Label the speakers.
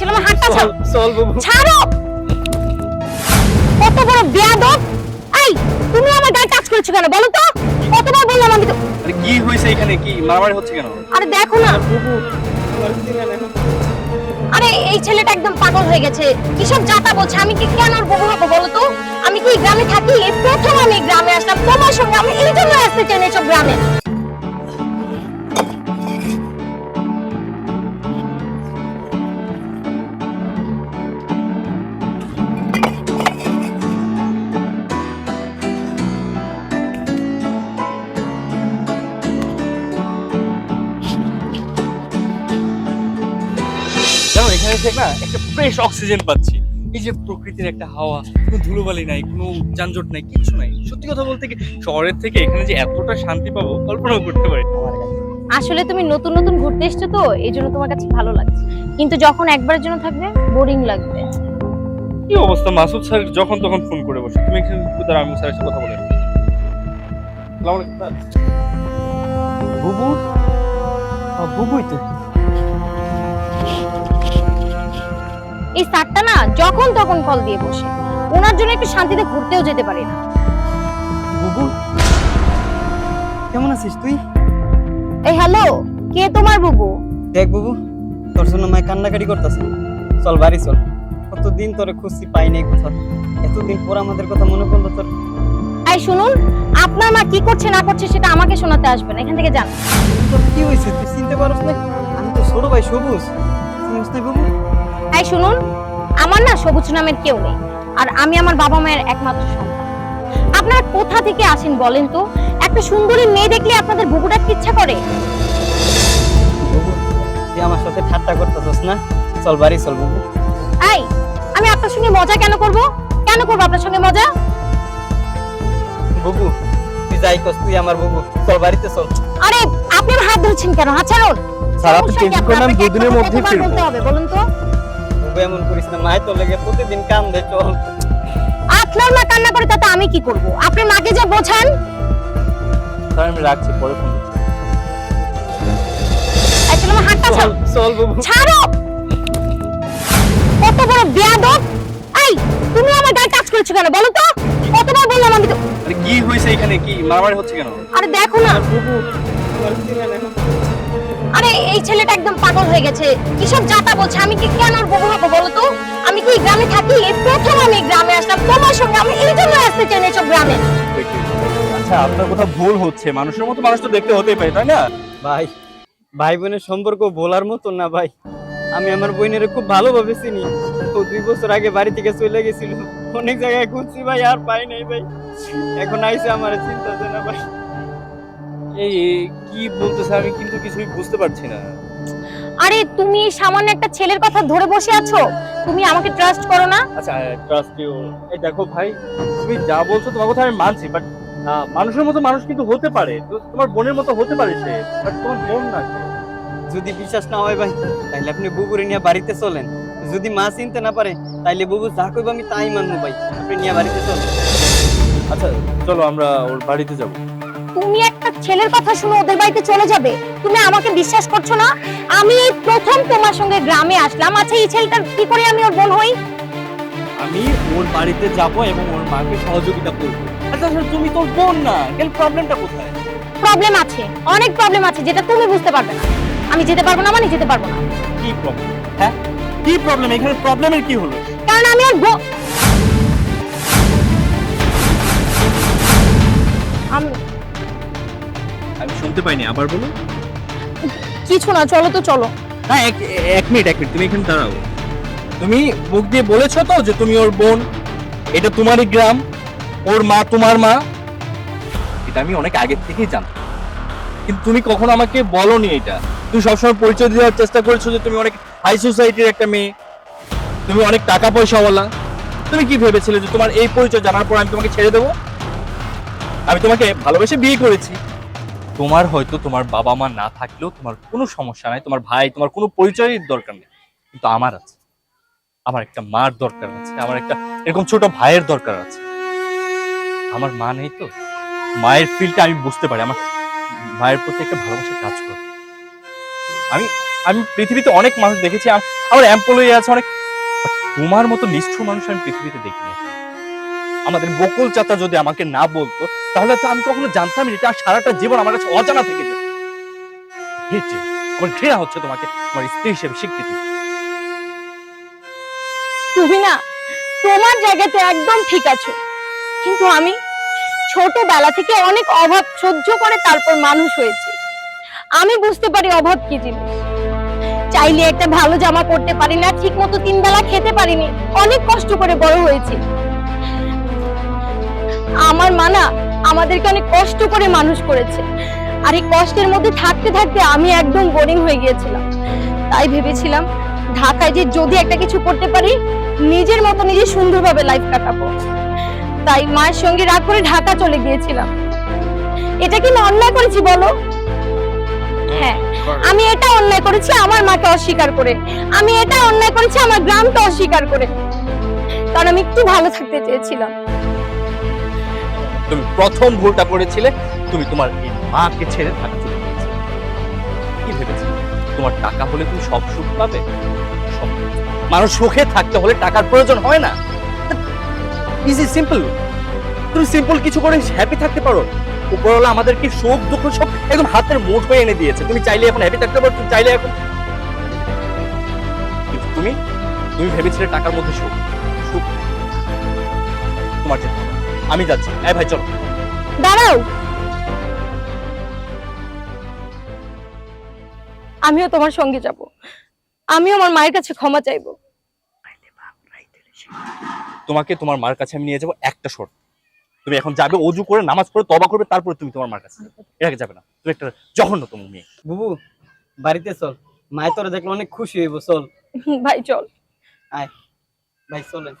Speaker 1: এই আমার হাতটা ছাড়ো।
Speaker 2: চল বাবু।
Speaker 1: ছাড়ো! কত বড় বেয়াদব! এই তুমি আমার গায়ে টাচ করেছ কেন? বলো তো। কতবার বললাম আমি তো
Speaker 2: আরে কি হয়েছে এখানে? কি মারামারি হচ্ছে কেন?
Speaker 1: আরে দেখো না। আরে এই ছেলেটা একদম পাগল হয়ে গেছে। কিসব যাতা বলছে? আমি কি কেন ওর বউ হব বলো তো? আমি কি গ্রামে থাকি? এই প্রথম আমি গ্রামে আসলাম। তোমার সঙ্গে আমি এই জন্য আসতে চাই না এসব গ্রামে।
Speaker 2: এসে না একটা ফ্রেশ অক্সিজেন পাচ্ছি। এই যে প্রকৃতির একটা হাওয়া কোনো ধুলোবালি নাই কোনো যানজট নাই কিছু নাই। সত্যি কথা বলতে কি শহরের থেকে এখানে যে এতটা শান্তি পাবো কল্পনাও করতে পারি
Speaker 1: আসলে তুমি নতুন নতুন ঘুরতে এসছো তো এই জন্য তোমার কাছে ভালো লাগছে। কিন্তু যখন একবারের জন্য থাকবে বোরিং লাগবে।
Speaker 2: কি অবস্থা? মাসুদ স্যার যখন তখন ফোন করে বসে। তুমি এখানে একটু আমি স্যারের সাথে কথা বলে। বুবু? বুবুই তো।
Speaker 1: এই স্যারটা না যখন তখন কল দিয়ে বসে। ওনার জন্য একটু শান্তিতে ঘুরতেও যেতে পারি না।
Speaker 3: বুবু কেমন আছিস তুই?
Speaker 1: এই হ্যালো কে তোমার বুবু?
Speaker 3: দেখ বুবু তোর জন্য মায় কান্নাকাটি করতেছে। চল বাড়ি চল। কতদিন তোরে খুঁজছি পাই নাই কোথাও। এতদিন পর আমাদের কথা মনে পড়ল তোর।
Speaker 1: এই শুনুন আপনার মা কি করছে না করছে সেটা আমাকে শোনাতে আসবে না এখান থেকে যান।
Speaker 3: তোর কি হয়েছে? তুই চিনতে পারস না আমি তো ছোট ভাই সবুজ। চিনিস না বুবু?
Speaker 1: এই শুনুন আমার না সবুজ নামের কেউ নেই আর আমি আমার বাবা মায়ের একমাত্র সন্তান। আপনারা কোথা থেকে আসেন বলেন তো? একটা সুন্দরী মেয়ে দেখলে আপনাদের ডাকতে ইচ্ছা করে?
Speaker 3: তুই আমার সাথে ঠাট্টা করতেছস না? চল বাড়ি চল বুবু
Speaker 1: এই আমি আপনার সঙ্গে মজা কেন করব? কেন করব আপনার সঙ্গে মজা?
Speaker 3: বুবু তুই যাই কস তুই আমার বুবু চল বাড়িতে চল।
Speaker 1: আরে আপনি আমার হাত ধরছেন কেন? হাত ছাড়ুন।
Speaker 2: স্যার, আপনি? টেনশন করবেন দুদিনের মধ্যেই ফিরবো।
Speaker 1: বলতে হবে বলুন তো?
Speaker 3: বুবু এমন করিস না। মায় তোর লেগে প্রতিদিন কান দে চল
Speaker 1: আপনার মা কান্না করে তাতে আমি কি করব? আপনার মাকে যা বোঝান।
Speaker 2: স্যার আমি রাখছি পরে ফোন দিচ্ছি
Speaker 1: আসলে আমার হাতটা ছাড়ো।
Speaker 3: চল বুবু।
Speaker 1: ছাড়ো! কত বড় বেয়াদব! এই তুমি আমার গায়ে টাচ করেছ কেন বলো তো? কতবার বললাম আমি তো
Speaker 2: আরে কি হয়েছে এখানে? কি মারামারি হচ্ছে কেন?
Speaker 1: আরে দেখো না।
Speaker 3: বুবু না
Speaker 1: আরে এই ছেলেটা একদম পাগল হয়ে গেছে। কিসব যাতা বলছে? আমি কি কেন ওর বউ হব বলো তো আমি কি গ্রামে থাকি? এই প্রথম আমি গ্রামে আসলাম। তোমার সঙ্গে আমি এই জন্য আসতে চাই না এসব গ্রামে।
Speaker 2: আচ্ছা আপনার কথা ভুল হচ্ছে। মানুষের মতো মানুষ তো দেখতে হতেই পারে তাই না?
Speaker 3: ভাই ভাই বোনের সম্পর্ক বলার মতো না ভাই। আমি আমার বোনের খুব ভালোভাবে চিনি। ও দুই বছর আগে বাড়ি থেকে চলে গেছিল। অনেক জায়গায় খুঁজছি ভাই আর পাই নাই ভাই। এখন আইসে আমার চিন্তা না ভাই।
Speaker 2: এই কি বলতেছে আমি কিন্তু কিছুই বুঝতে পারছি না।
Speaker 1: আরে তুমি সামান্য একটা ছেলের কথা ধরে বসে আছো। তুমি আমাকে ট্রাস্ট করো না।
Speaker 2: আচ্ছা ট্রাস্ট ইউ এই দেখো ভাই তুমি যা বলছো তোমার কথা আমি মানছি বাট মানুষের মতো মানুষ কিন্তু হতে পারে। তোমার বোনের মতো হতে পারে সে বাট তোমার বোন না
Speaker 3: যদি বিশ্বাস না হয় ভাই তাইলে আপনি বুবুরে নিয়ে বাড়িতে চলেন। যদি মা চিনতে না পারে তাইলে বুবু যা কইব আমি তাই মানবো ভাই। আপনি নিয়ে বাড়িতে চলেন।
Speaker 2: আচ্ছা চলো আমরা ওর বাড়িতে যাব।
Speaker 1: তুমি একটা ছেলের কথা শুনে ওদের বাড়িতে চলে যাবে? তুমি আমাকে বিশ্বাস করছ না? আমি এই প্রথম তোমার সঙ্গে গ্রামে আসলাম। আচ্ছা এই ছেলেটার কি করে আমি ওর বোন হই?
Speaker 2: আমি ওর বাড়িতে যাব এবং ওর মাকে সহযোগিতা করব। আচ্ছা আচ্ছা, তুমি তোর বোন না। এর প্রবলেমটা কোথায়?
Speaker 1: প্রবলেম আছে। অনেক প্রবলেম আছে যেটা তুমি বুঝতে পারবে না। আমি যেতে পারব না মানে যেতে পারব না।
Speaker 2: কি প্রবলেম হ্যাঁ? কি প্রবলেম এখানে প্রবলেমের কি হলো?
Speaker 1: কারণ আমি আমি
Speaker 2: আমি শুনতে পাইনি আবার বলো।
Speaker 1: কিছু না চলো তো চলো।
Speaker 2: না এক এক মিনিট এক মিনিট তুমি এখানে দাঁড়াও। তুমি মুখ দিয়ে বলেছ তো যে তুমি ওর বোন এটা তোমারই গ্রাম ওর মা তোমার মা। এটা আমি অনেক আগে থেকেই জানতাম কিন্তু তুমি কখনো আমাকে বলনি এটা। তুমি সবসময় পরিচয় দেওয়ার চেষ্টা করেছ যে তুমি অনেক হাই সোসাইটির একটা মেয়ে। তুমি অনেক টাকা পয়সাওয়ালা তুমি কি ভেবেছিলে যে তোমার এই পরিচয় জানার পর আমি তোমাকে ছেড়ে দেবো? আমি তোমাকে ভালোবেসে বিয়ে করেছি। তোমার হয়তো তোমার বাবা মা না থাকলেও তোমার কোনো সমস্যা নাই, তোমার ভাই, তোমার কোনো পরিচয়ের দরকার নেই। কিন্তু আমার আছে। আমার একটা মার দরকার আছে, আমার একটা এরকম ছোট ভাইয়ের দরকার আছে। আমার মা নেই তো। মায়ের ফিলটা আমি বুঝতে পারি, আমার মায়ের প্রতি একটা ভালোবাসা কাজ করে। আমি আমি পৃথিবীতে অনেক মানুষ দেখেছি, আম- আমার এমপ্লয়ি আছে, অনেক তোমার মতো নিষ্ঠুর মানুষ আমি পৃথিবীতে দেখিনি। আমাদের বকুল চাচা যদি আমাকে না বলতো, তাহলে তো আমি কখনো জানতাম না এটা সারাটা জীবন আমার কাছে অজানা থেকে যেত। ঘৃণা হচ্ছে তোমাকে, তোমার স্ত্রী হিসেবে স্বীকৃতি।
Speaker 1: তুমি না তোমার জায়গাতে একদম ঠিক আছো। কিন্তু আমি ছোটবেলা থেকে অনেক অভাব সহ্য করে তারপর মানুষ হয়েছি। আমি বুঝতে পারি অভাব কি জিনিস। চাইলে একটা ভালো জামা পরতে পারি না ঠিক মতো তিন বেলা খেতে পারিনি। অনেক কষ্ট করে বড় হয়েছি। আমার মানা আমাদেরকে অনেক কষ্ট করে মানুষ করেছে। আর এই কষ্টের মধ্যে থাকতে থাকতে আমি একদম বোরিং হয়ে গিয়েছিলাম। তাই ভেবেছিলাম ঢাকায় যে যদি একটা কিছু করতে পারি, নিজের মতো নিজে সুন্দরভাবে লাইফ কাটাবো। তাই মায়ের সঙ্গে রাগ করে ঢাকা চলে গিয়েছিলাম। এটা কি অন্যায় করেছি বলো? হ্যাঁ আমি এটা অন্যায় করেছি, আমার মাকে অস্বীকার করে। আমি এটা অন্যায় করেছি, আমার গ্রামকে অস্বীকার করে। কারণ আমি একটু ভালো থাকতে চেয়েছিলাম।
Speaker 2: তুমি প্রথম ভুলটা করেছিলে, তুমি তোমার এই মাকে ছেড়ে থাকা চলে গিয়েছিলে। কি ভেবেছিলে? তোমার টাকা হলে তুমি সব সুখ পাবে? সব। মানুষ সুখে থাকতে হলে টাকার প্রয়োজন হয় না। ইজি সিম্পল তুমি সিম্পল কিছু করে হ্যাপি থাকতে পারো। উপরওয়ালা আমাদেরকে সুখ, দুঃখ সব একদম হাতের মুঠ হয়ে এনে দিয়েছে। তুমি চাইলে এখন হ্যাপি থাকতে পারো, তুমি চাইলে এখন তুমি তুমি ভেবেছিলে টাকার মধ্যে সুখ। সুখ। তোমার হবে। আমি যাচ্ছি। এই ভাই চলো।
Speaker 1: দাঁড়াও। আমিও তোমার সঙ্গে যাব। আমিও আমার মায়ের কাছে ক্ষমা চাইব।
Speaker 2: তোমাকে তোমার মার কাছে আমি নিয়ে যাব একটা শর্ত। তুমি এখন যাবে অজু করে নামাজ পড়ে তবা করবে তারপরে তুমি তোমার মার কাছে আগে যাবে না। তুমি একটা জঘন্য তুমি মেয়ে।
Speaker 3: বুবু বাড়িতে চল। মায়ের তোরা দেখলে অনেক খুশি হইব চল।
Speaker 1: ভাই চল।
Speaker 3: আয়। ভাই চলেন।